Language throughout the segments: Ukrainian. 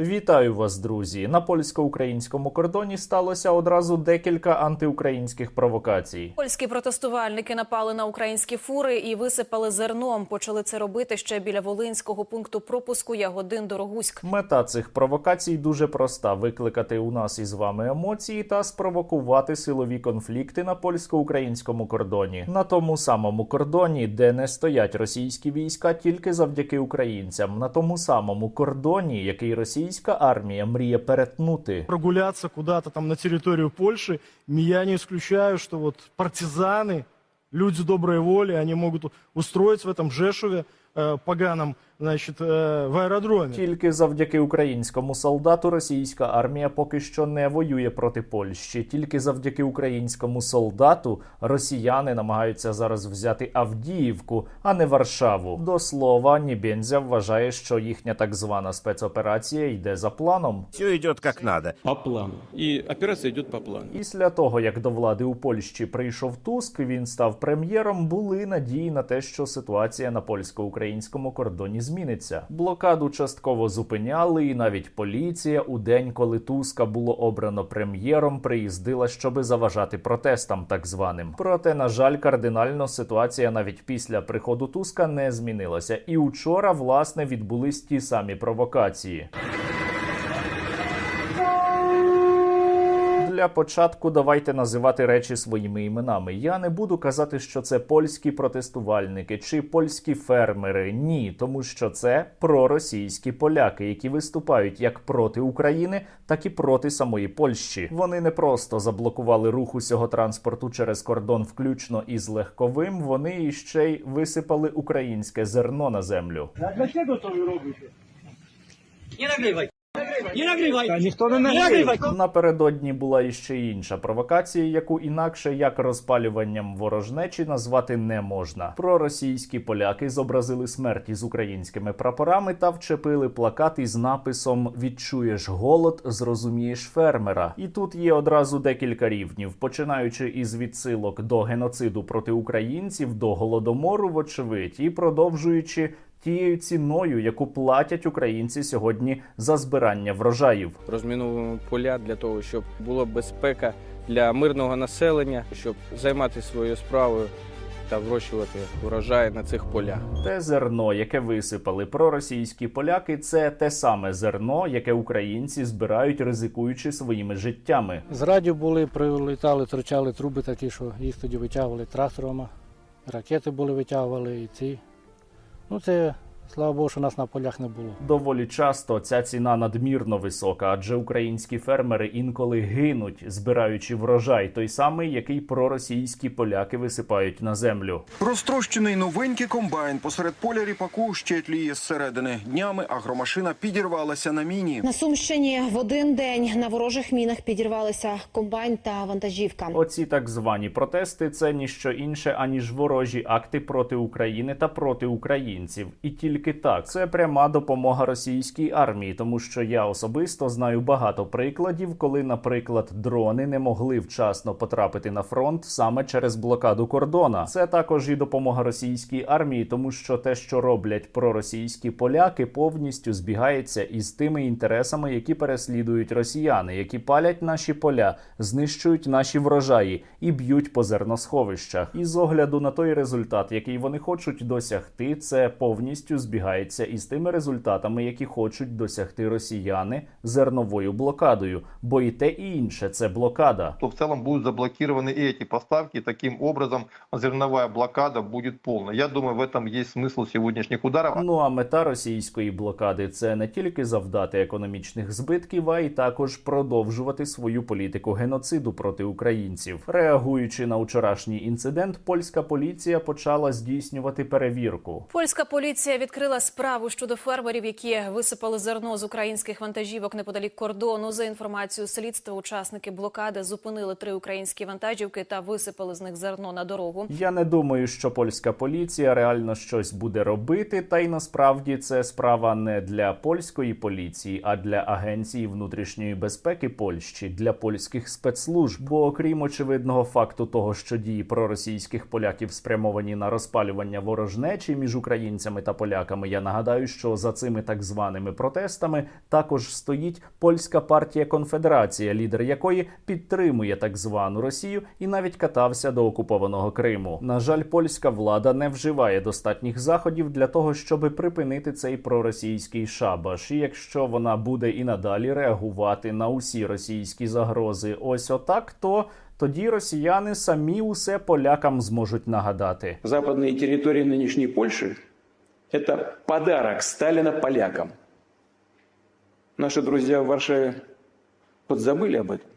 Вітаю вас, друзі! На польсько-українському кордоні сталося одразу декілька антиукраїнських провокацій. Польські протестувальники напали на українські фури і висипали зерном. Почали це робити ще біля волинського пункту пропуску Ягодин Дорогуськ. Мета цих провокацій дуже проста: викликати у нас із вами емоції та спровокувати силові конфлікти на польсько-українському кордоні. На тому самому кордоні, де не стоять російські війська, тільки завдяки українцям, на тому самому кордоні, який російська армія мріє перетнути. прогуляться куда-то там на территорию Польши, я не исключаю, что вот партизани, люди доброї воли, вони можуть устроить в этом Жешуве э, поганом, значит, э, в аэродроме. Тільки завдяки українському солдату російська армія поки що не воює проти Польщі. Тільки завдяки українському солдату росіяни намагаються зараз взяти Авдіївку, а не Варшаву. До слова, Нібензя вважає, що їхня так звана спецоперація йде за планом. Все идет как надо. по плану. И операция идет по плану. Після того, як до влади у Польщі прийшов Туск, він став прем'єром. Були надії на те, що ситуація на польсько-українському кордоні зміниться. Блокаду частково зупиняли, і навіть поліція у день, коли Туска було обрано прем'єром, приїздила, щоби заважати протестам, так званим. Проте, на жаль, кардинально ситуація навіть після приходу Туска не змінилася. І учора, власне, відбулись ті самі провокації. Для початку давайте називати речі своїми іменами. Я не буду казати, що це польські протестувальники чи польські фермери. Ні, тому що це проросійські поляки, які виступають як проти України, так і проти самої Польщі. Вони не просто заблокували рух усього транспорту через кордон, включно із легковим. Вони іще й висипали українське зерно на землю. A dlaczego to wy robicie? Nie nagrywaj! Nie nagrywaj! Та ніхто не наgrywaj! Напередодні була іще інша провокація, яку інакше як розпалюванням ворожнечі назвати не можна. Проросійські поляки зобразили смерть із українськими прапорами та вчепили плакат із написом Відчуєш голод, зрозумієш фермера. І тут є одразу декілька рівнів, починаючи із відсилок до геноциду проти українців, до голодомору, вочевидь, і продовжуючи. Тією ціною, яку платять українці сьогодні за збирання врожаїв. розміновуємо поля для того, щоб була безпека для мирного населення, щоб займатися своєю справою та вирощувати врожай на цих полях. Те зерно, яке висипали проросійські поляки, це те саме зерно, яке українці збирають, ризикуючи своїми життями. З радіо були, прилітали, торчали труби такі, що їх тоді витягували тракторами. Ракети були витягували і ці. Ну це, слава Богу, що нас на полях не було. Доволі часто ця ціна надмірно висока, адже українські фермери інколи гинуть, збираючи врожай, той самий, який проросійські поляки висипають на землю. Розтрощений новенький комбайн посеред поля ріпаку ще тліє зсередини. Днями агромашина підірвалася на міні. На Сумщині в один день на ворожих мінах підірвалися комбайн та вантажівка. Оці так звані протести це ніщо інше аніж ворожі акти проти України та проти українців. І тільки так це пряма допомога російській армії, тому що я особисто знаю багато прикладів, коли, наприклад, дрони не могли вчасно потрапити на фронт саме через блокаду кордона. Це також і допомога російській армії, тому що те, що роблять проросійські поляки, повністю збігається із тими інтересами, які переслідують росіяни, які палять наші поля, знищують наші врожаї і б'ють по зерносховищах. І з огляду на той результат, який вони хочуть досягти, це повністю збігається із тими результатами, які хочуть досягти росіяни зерновою блокадою. Бо і те, і інше це блокада. то в целом будут заблокированы и эти поставки. Таким образом, зерновая блокада будет полной. Я думаю, в этом есть смысл сегодняшних ударов. Ну а мета російської блокади це не тільки завдати економічних збитків, а й також продовжувати свою політику геноциду проти українців. Реагуючи на вчорашній інцидент, польська поліція почала здійснювати перевірку. Польська поліція відкрила справу щодо фермерів, які висипали зерно з українських вантажівок неподалік кордону. За інформацією слідства, учасники блокади зупинили три українські вантажівки та висипали з них зерно на дорогу. Я не думаю, що польська поліція реально щось буде робити, та й насправді це справа не для польської поліції, а для агенції внутрішньої безпеки Польщі, для польських спецслужб. Бо окрім очевидного факту того, що дії проросійських поляків спрямовані на розпалювання ворожнечі між українцями та поляками. Поляками. Я нагадаю, що за цими так званими протестами також стоїть польська партія Конфедерація, лідер якої підтримує так звану Росію і навіть катався до окупованого Криму. На жаль, польська влада не вживає достатніх заходів для того, щоб припинити цей проросійський шабаш. І якщо вона буде і надалі реагувати на усі російські загрози, ось отак, то тоді росіяни самі усе полякам зможуть нагадати. Западные территории нынешней Польши – это подарок Сталина полякам. Наши друзья в Варшаве подзабыли об этом.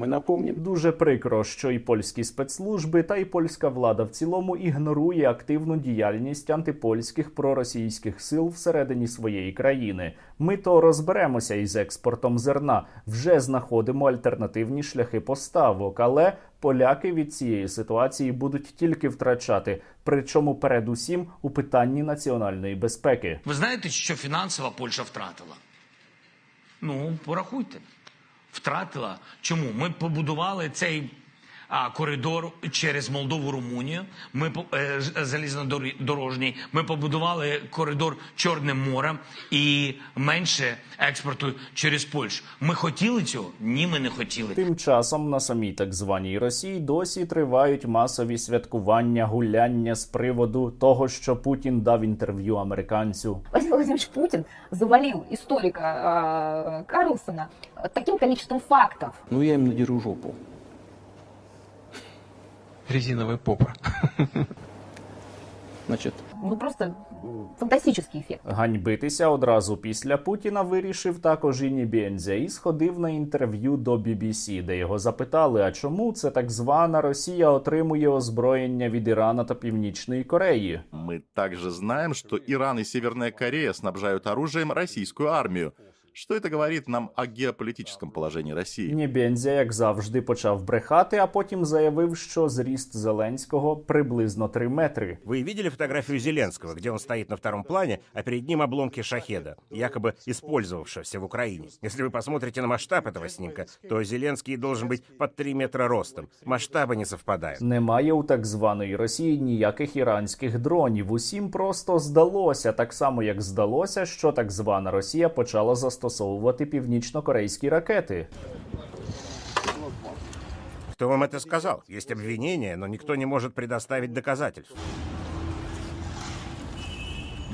Мы напомним. Дуже прикро, що і польські спецслужби та й польська влада в цілому ігнорує активну діяльність антипольських проросійських сил всередині своєї країни. Ми то розберемося із експортом зерна, вже знаходимо альтернативні шляхи поставок, але поляки від цієї ситуації будуть тільки втрачати, причому передусім у питанні національної безпеки. Ви знаєте, що фінансово Польща втратила? Ну, порахуйте. Втратила. Чому? Ми побудували цей коридор через Молдову, Румунію. Ми по- е, залізнодорожній. Ми побудували коридор Чорним морем і менше експорту через Польщу. Ми хотіли цього? Ні, ми не хотіли. Тим часом на самій так званій Росії досі тривають масові святкування, гуляння з приводу того, що Путін дав інтерв'ю американцю. Владимир Владимирович Путин завалил историка э, Карлсона таким количеством фактов. Ну, я им надеру жопу. Резиновая попа. Значит, Ну просто м, фантастический эффект. Ганьбитися одразу після Путіна вирішив також і Нібензя і сходив на інтерв'ю до BBC, де його запитали, а чому це так звана Росія отримує озброєння від Ірана та Північної Кореї. Мы также знаем, что Иран и Северная Корея снабжают оружием российскую армию. Что это говорит нам о геополитическом положении России? Нібензя, як завжди, почав брехати, а потім заявив, що зріст Зеленського приблизно 3 метри. Вы видели фотографию Зеленского, где он стоит на втором плане, а перед ним обломки шахеда, якобы использовавшегося в Украине? Если вы посмотрите на масштаб этого снимка, то Зеленский должен быть под 3 метра ростом. Масштабы не совпадают. Немає у так званої Росії ніяких іранських дронів. Усім просто здалося, так само як здалося, що так звана Росія почала застосовувати північно-корейські ракети. Кто вам это сказал? Есть обвинения, но никто не может предоставить доказательств.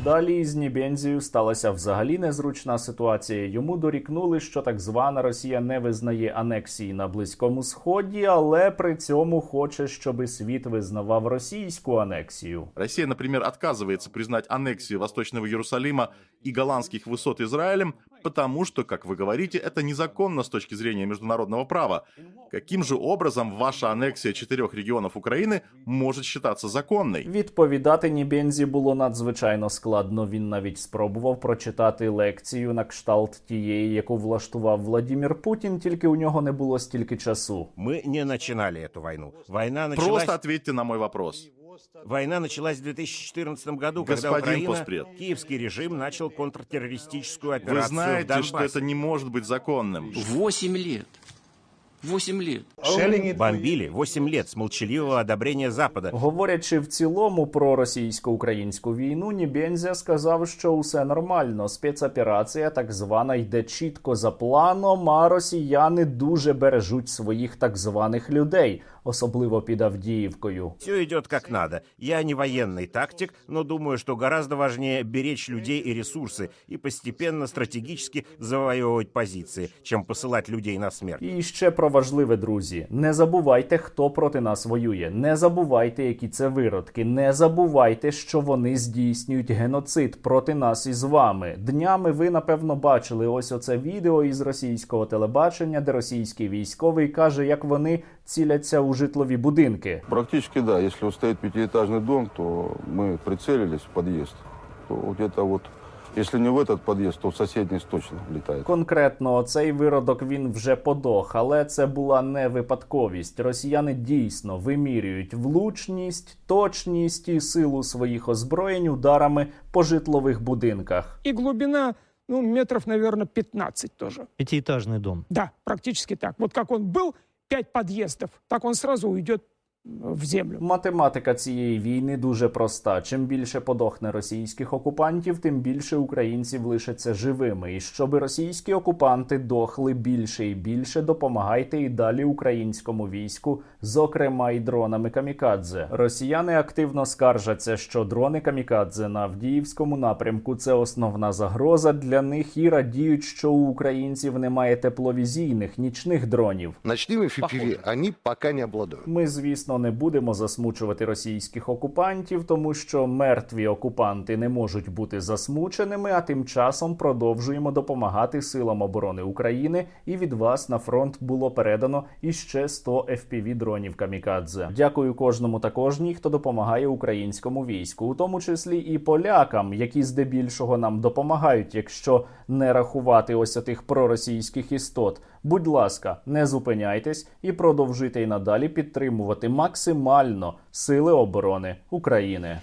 Далі із Нібензією сталася взагалі незручна ситуація. Йому дорікнули, що так звана Росія не визнає анексії на Близькому Сході, але при цьому хоче, щоби світ визнавав російську анексію. Россия, например, отказывается признать аннексию Восточного Иерусалима и голландских высот Израилем, потому что, как вы говорите, это незаконно с точки зрения международного права. Каким же образом ваша аннексия четырех регионов Украины может считаться законной? Відповідати Нібензі було надзвичайно складно. Він навіть спробував прочитати лекцію на кшталт тієї, яку влаштував Владімір Путін, тільки у нього не було стільки часу. Мы не начинали эту войну. Война началась... Просто ответьте на мой вопрос. Война началась в 2014 году, когда Господин Украина, Поспред. киевский режим начал контртеррористическую Вы операцию в знаете, Донбассе. что это не может быть законным. Восемь лет. Восемь лет. Бомбили 8 лет с молчаливого одобрения Запада. Говорячи в цілому про російсько-українську війну, Нібензя сказав, що усе нормально. Спецоперація так звана йде чітко за планом. А росіяни дуже бережуть своїх так званих людей, особливо під Авдіївкою. Все идет как надо. Я не военный тактик, но думаю, что гораздо важнее беречь людей и ресурсы и постепенно стратегически завоевывать позиции, чем посылать людей на смерть. І ще про важливе, друзі. Не забувайте, хто проти нас воює. Не забувайте, які це виродки. Не забувайте, що вони здійснюють геноцид проти нас із вами. Днями ви напевно бачили ось оце відео із російського телебачення, де російський військовий каже, як вони ціляться у житлові будинки. Практически да. Если вот стоит пятиэтажный дом, то мы прицелились в подъезд. То где-то вот, если не в этот подъезд, то в соседний точно влетает. Конкретно цей виродок він вже подох, але це була не випадковість. Росіяни дійсно вимірюють влучність, точність і силу своїх озброєнь ударами по житлових будинках. И глубина, ну, метров, наверное, 15 тоже. П'ятиэтажний дом. Да, практически так. Вот как он был, пять подъездов, так он сразу уйдет в землю. Математика цієї війни дуже проста. Чим більше подохне російських окупантів, тим більше українців лишаться живими. І щоб російські окупанти дохли більше і більше, допомагайте і далі українському війську, зокрема і дронами камікадзе. Росіяни активно скаржаться, що дрони камікадзе на Авдіївському напрямку це основна загроза для них і радіють, що у українців немає тепловізійних нічних дронів. Ночными FPV они пока не обладают. Ми, звісно, не будемо засмучувати російських окупантів, тому що мертві окупанти не можуть бути засмученими. А тим часом продовжуємо допомагати силам оборони України. І від вас на фронт було передано іще 100 fpv дронів камікадзе. Дякую кожному та кожній, хто допомагає українському війську, у тому числі і полякам, які здебільшого нам допомагають, якщо не рахувати ось отих проросійських істот. Будь ласка, не зупиняйтесь і продовжуйте й надалі підтримувати максимально сили оборони України.